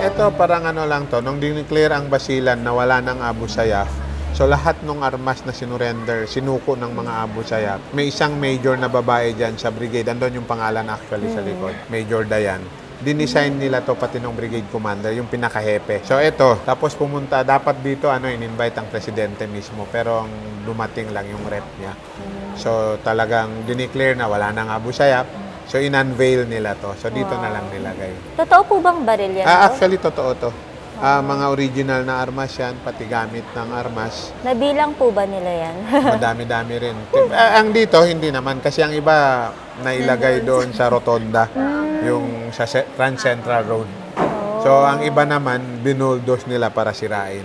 Ito parang ano lang to, nung dineclare ang Basilan na wala ng Abu Sayyaf, so lahat ng armas na sinurrender, sinuko ng mga Abu Sayyaf, may isang major na babae dyan sa brigade, andun yung pangalan actually sa likod, Major Dayan. Dinesign nila to pati ng brigade commander, yung pinakahepe. So ito, tapos pumunta, dapat dito ano, in-invite ang presidente mismo, pero ang dumating lang yung rep niya. So talagang dineclare na wala nang Abu Sayyaf, so in-unveil nila to. So dito na lang nilagay. Totoo po bang baril yan? Ah, actually, totoo to. Ah, mga original na armas yan, pati gamit ng armas. Nabilang po ba nila yan? Madami-dami rin. Ah, ang dito, hindi naman. Kasi ang iba, nailagay doon sa rotonda. Yung sa Trans Central Road. So, ang iba naman, binuldos nila para sirain.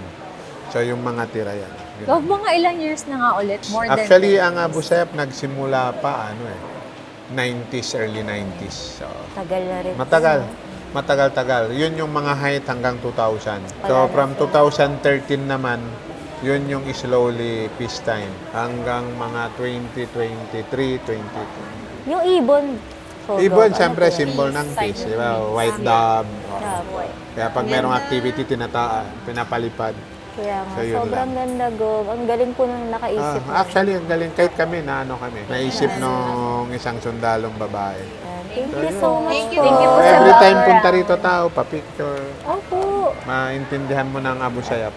So, yung mga tira yan. Yun. So, mga ilang years na nga ulit? More than Actually, 10 ang Abu Sayyaf nagsimula pa, ano eh, 90s, early 90s. So, Tagal na rin. Matagal. Matagal-tagal. Yun yung mga height hanggang 2000. So, from 2013 naman, yun yung slowly peace time. Hanggang mga 2023, 2022. Yung ibon. Photo, Ibon, ano siyempre, symbol ng Peace, Di ba? White dove. Tama. Kaya pag merong activity, tinata pinapalipad. Kaya nga, So, yun sobrang ganda go. Ang galing po nung Ah, nakaisip. nun. actually, ang galing. Kahit kami, na ano kami. Naisip nung isang sundalong babae. Thank you so much Thank you, po. thank you po sa Every time punta ah. rito tao, pa-picture. Opo. Maintindihan mo ng Abu Sayyaf.